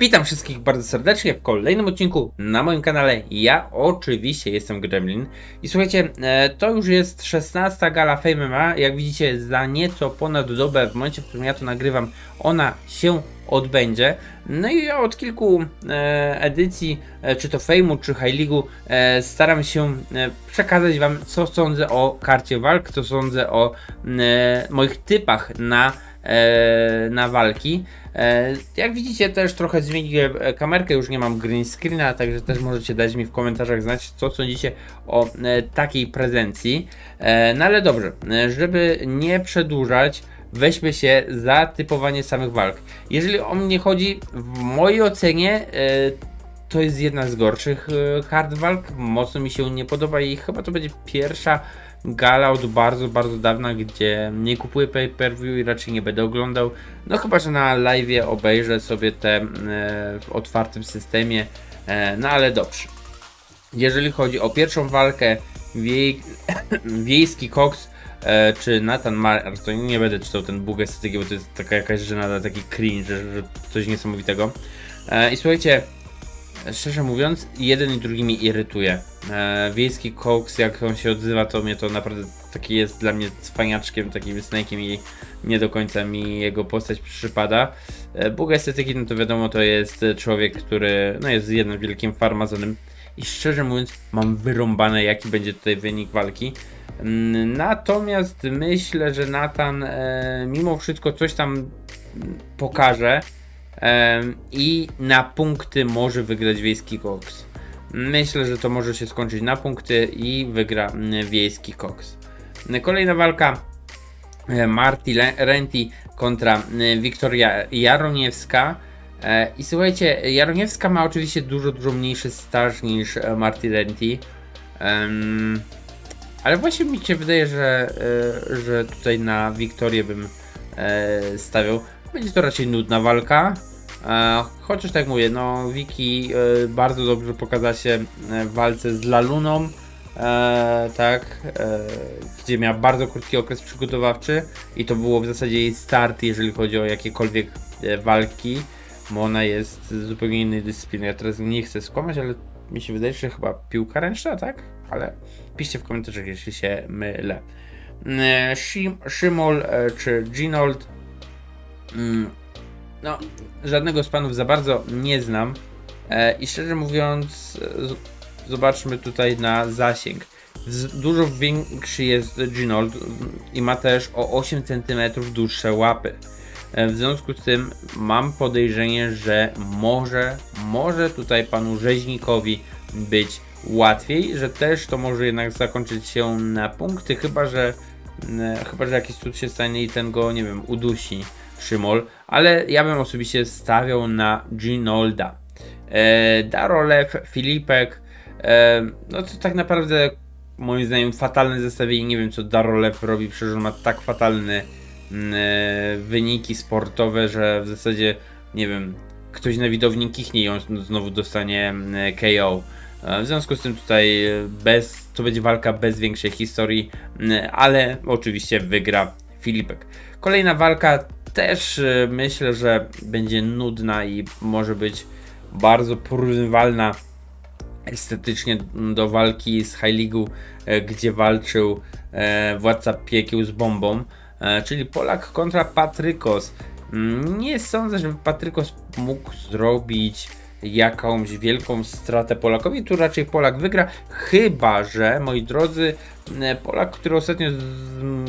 Witam wszystkich bardzo serdecznie w kolejnym odcinku na moim kanale. Ja oczywiście jestem Gremlin i słuchajcie, e, to już jest 16 gala Fame MMA. Jak widzicie, za nieco ponad dobę, w momencie, w którym ja to nagrywam, ona się odbędzie. No i ja od kilku e, edycji, e, czy to Fame'u, czy High League'u, staram się przekazać Wam, co sądzę o karcie walk, co sądzę o moich typach na, na walki. E, Jak widzicie, też trochę zmieniłem e, kamerkę, już nie mam green screena, także też możecie dać mi w komentarzach znać, co sądzicie o e, takiej prezencji. E, No ale dobrze, e, żeby nie przedłużać, weźmy się za typowanie samych walk. Jeżeli o mnie chodzi, w mojej ocenie e, to jest jedna z gorszych e, hard walk. Mocno mi się nie podoba i chyba to będzie pierwsza gala od bardzo, bardzo dawna, gdzie nie kupuję pay-per-view i raczej nie będę oglądał. No chyba, że na live obejrzę sobie te e, w otwartym systemie. E, no ale dobrze. Jeżeli chodzi o pierwszą walkę, wiej, wiejski Cox e, czy Nathan Mar, to nie będę czytał ten bóg estetyki, bo to jest taka jakaś żenada, taki cringe, że, że coś niesamowitego. E, I słuchajcie, szczerze mówiąc, jeden i drugi mnie irytuje. E, wiejski Cox, jak on się odzywa, to mnie to naprawdę taki jest dla mnie cwaniaczkiem, takim snake'iem i nie do końca mi jego postać przypada. E, Bóg estetyki, no to wiadomo, to jest człowiek, który no jest jednym wielkim farmazonem i szczerze mówiąc mam wyrąbane jaki będzie tutaj wynik walki. Mm, Natomiast myślę, że Nathan e, mimo wszystko coś tam pokaże i na punkty może wygrać Wiejski Cox. Myślę, że to może się skończyć na punkty i wygra Wiejski Cox. Kolejna walka e, Marty Renti kontra Wiktoria Jaroniewska. E, I słuchajcie, Jaroniewska ma oczywiście dużo, dużo mniejszy staż niż e, Marty Renti. Ale właśnie mi się wydaje, że, że tutaj na Wiktorię bym stawiał. Będzie to raczej nudna walka. E, chociaż tak mówię, no Wiki e, bardzo dobrze pokazała się e, w walce z Laluną. Tak, gdzie miała bardzo krótki okres przygotowawczy i to było w zasadzie jej start, jeżeli chodzi o jakiekolwiek walki, bo ona jest z zupełnie innej dyscypliny. Ja teraz nie chcę skłamać, ale mi się wydaje, że chyba piłka ręczna, tak? Ale piszcie w komentarzach, jeśli się mylę. E, czy Ginold. Mm, no, żadnego z panów za bardzo nie znam. E, I szczerze mówiąc, e, zobaczmy tutaj na zasięg. Dużo większy jest Ginold mm, i ma też o 8 cm dłuższe łapy. E, W związku z tym mam podejrzenie, że może, może tutaj panu rzeźnikowi być łatwiej, że też to może jednak zakończyć się na punkty, chyba że, e, chyba, że jakiś cud się stanie i ten go, nie wiem, udusi Szymol, ale ja bym osobiście stawiał na Ginolda. E, Darolew, Filipek, e, no to tak naprawdę moim zdaniem fatalne zestawienie, nie wiem co Darolew robi, przecież on ma tak fatalne mm, e, wyniki sportowe, że w zasadzie, nie wiem, ktoś na widowni kichnie i on znowu dostanie mm, KO. E, W związku z tym tutaj bez, to będzie walka bez większej historii, mm, ale oczywiście wygra Filipek. Kolejna walka też e, myślę, że będzie nudna i może być bardzo porównywalna estetycznie do walki z High e, gdzie walczył e, władca piekieł z bombą, e, czyli Polak kontra Patrykos. Mm, Nie sądzę, żeby Patrykos mógł zrobić jakąś wielką stratę Polakowi. Tu raczej Polak wygra, chyba że, moi drodzy, e, Polak, który ostatnio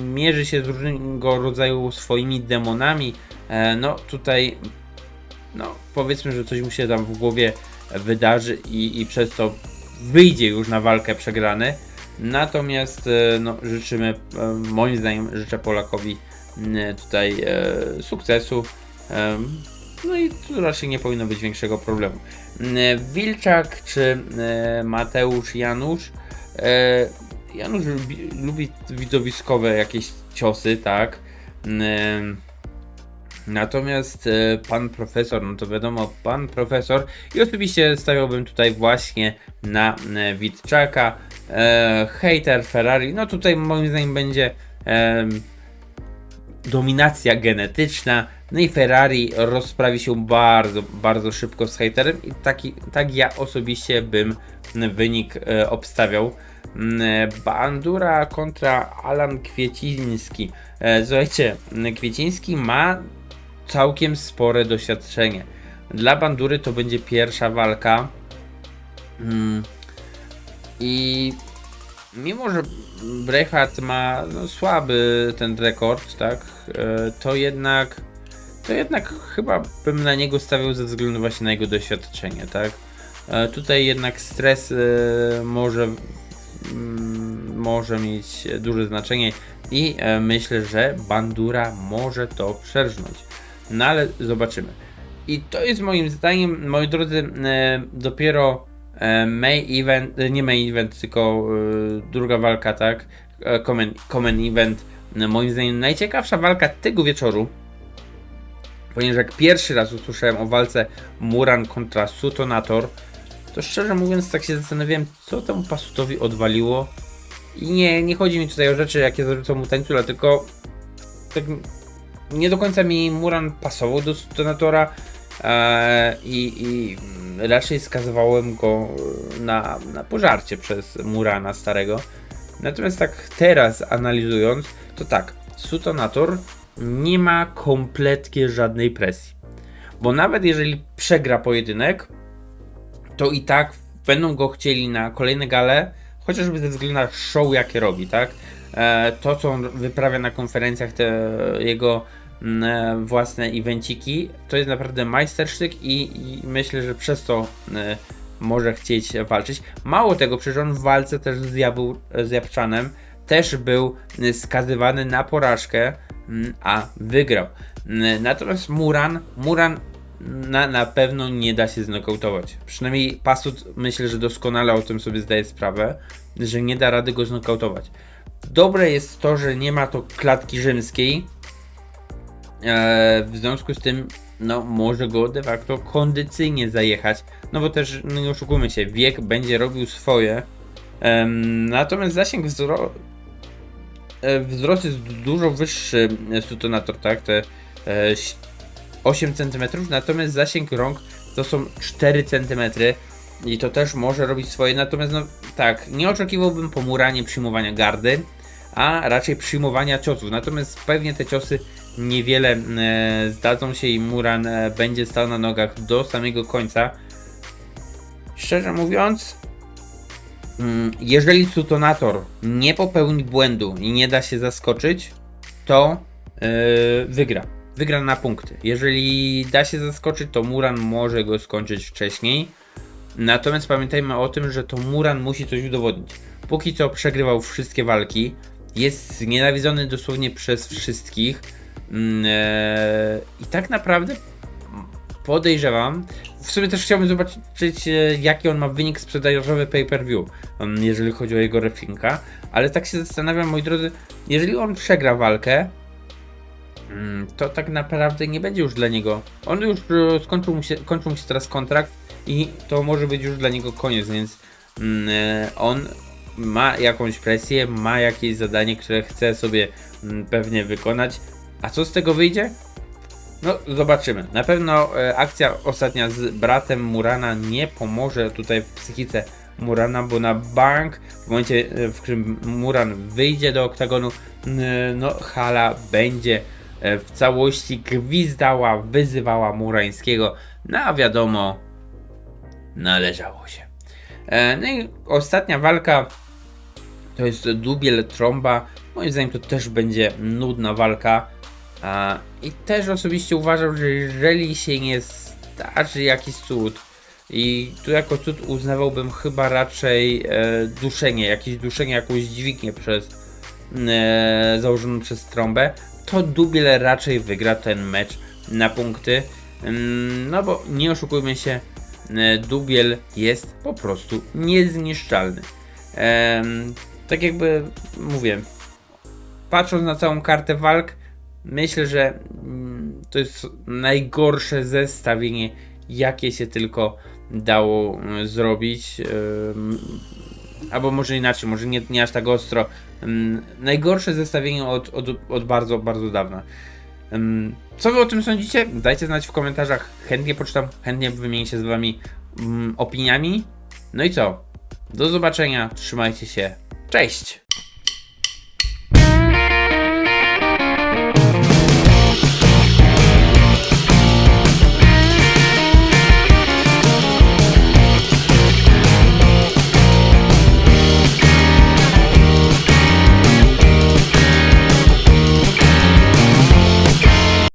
mierzy się z różnego rodzaju swoimi demonami, e, no tutaj, no powiedzmy, że coś mu się tam w głowie wydarzy i, i przez to wyjdzie już na walkę przegrany. Natomiast e, no, życzymy, e, moim zdaniem, życzę Polakowi tutaj e, sukcesu. Em, No i tu raczej nie powinno być większego problemu. M, Wilczak czy e, Mateusz Janusz? E, Janusz lubi, lubi widowiskowe jakieś ciosy, tak? Em, Natomiast e, pan profesor, no to wiadomo, pan profesor i oczywiście stawiałbym tutaj właśnie na e, Witczaka. E, hater Ferrari, no tutaj moim zdaniem będzie em, dominacja genetyczna. No i Ferrari rozprawi się bardzo, bardzo szybko z haterem i taki, tak ja osobiście bym wynik e, obstawiał. Mm, Bandura kontra Alan Kwieciński. E, Słuchajcie, Kwieciński ma całkiem spore doświadczenie. Dla Bandury to będzie pierwsza walka. Mm, I mimo, że Brechat ma no, słaby ten rekord, tak, e, to jednak to jednak chyba bym na niego stawiał ze względu właśnie na jego doświadczenie, tak. E, Tutaj jednak stres e, może mm, może mieć duże znaczenie i myślę, że Bandura może to przerżnąć. No ale zobaczymy. I to jest moim zdaniem, moi drodzy, dopiero main event, e, nie main event, tylko e, druga walka, tak? E, Common, common event. E, Moim zdaniem najciekawsza walka tego wieczoru. Ponieważ jak pierwszy raz usłyszałem o walce Muran kontra Sutonator, to szczerze mówiąc tak się zastanawiałem, co temu Pasutowi odwaliło. I nie, nie chodzi mi tutaj o rzeczy, jakie zarzucał mu tańcula, tylko tak nie do końca mi Muran pasował do Sutonatora e, i, i raczej skazywałem go na, na pożarcie przez Murana starego. Natomiast tak teraz analizując, to tak, Sutonator nie ma kompletnie żadnej presji. Bo nawet jeżeli przegra pojedynek, to i tak będą go chcieli na kolejne gale, chociażby ze względu na show, jakie robi, tak? E, to, co on wyprawia na konferencjach, te jego e, własne evenciki, to jest naprawdę majstersztyk i, i myślę, że przez to e, może chcieć walczyć. Mało tego, przecież on w walce też z, Jabu, z Japczanem też był e, skazywany na porażkę, mm, a wygrał. Mm, Natomiast Muran, Muran na, na pewno nie da się znokautować. Przynajmniej Pasut myślę, że doskonale o tym sobie zdaje sprawę, że nie da rady go znokautować. Dobre jest to, że nie ma to klatki rzymskiej. E, w związku z tym, no, może go de facto kondycyjnie zajechać. No bo też, no nie oszukujmy się, wiek będzie robił swoje. Natomiast zasięg wzro e, wzrost jest dużo wyższy e, Sutonator, tak? Te e, ś- 8 cm, natomiast zasięg rąk to są 4 cm i to też może robić swoje. Natomiast, no tak, nie oczekiwałbym po Muranie przyjmowania gardy, a raczej przyjmowania ciosów. Natomiast pewnie te ciosy niewiele e, zdadzą się i Muran e, będzie stał na nogach do samego końca. Szczerze mówiąc, mm, jeżeli Sutonator nie popełni błędu i nie da się zaskoczyć, to e, wygra. Wygra na punkty. Jeżeli da się zaskoczyć, to Muran może go skończyć wcześniej. Natomiast pamiętajmy o tym, że to Muran musi coś udowodnić. Póki co przegrywał wszystkie walki. Jest znienawidzony dosłownie przez wszystkich. Mm, e, I tak naprawdę podejrzewam. W sumie też chciałbym zobaczyć, e, jaki on ma wynik sprzedażowy pay-per-view, mm, jeżeli chodzi o jego reflinka. Ale tak się zastanawiam, moi drodzy, jeżeli on przegra walkę, mm, to tak naprawdę nie będzie już dla niego. On już e, skończył mu się, kończył mu się teraz kontrakt i to może być już dla niego koniec, więc on ma jakąś presję, ma jakieś zadanie, które chce sobie pewnie wykonać. A co z tego wyjdzie? No, zobaczymy. Na pewno e, akcja ostatnia z bratem Murana nie pomoże tutaj w psychice Murana, bo na bank w momencie, e, w którym Muran wyjdzie do oktagonu, no hala będzie e, w całości gwizdała, wyzywała Murańskiego. No a wiadomo, należało się. No i ostatnia walka to jest dubiel trąba. Moim zdaniem to też będzie nudna walka. I też osobiście uważam, że jeżeli się nie zdarzy jakiś cud, i tu jako cud uznawałbym chyba raczej e, duszenie, jakieś duszenie, jakąś dźwignię przez e, założoną przez trąbę, to dubiel raczej wygra ten mecz na punkty. Mm, No bo nie oszukujmy się, e, dubiel jest po prostu niezniszczalny. Tak jakby mówię, patrząc na całą kartę walk, myślę, że mm, to jest najgorsze zestawienie, jakie się tylko dało mm, zrobić. Albo może inaczej, może nie, nie aż tak ostro. Ym, najgorsze zestawienie od, od, od bardzo, bardzo dawna. Co wy o tym sądzicie? Dajcie znać w komentarzach, chętnie poczytam, chętnie wymienię się z wami opiniami. No i co? Do zobaczenia, trzymajcie się, cześć!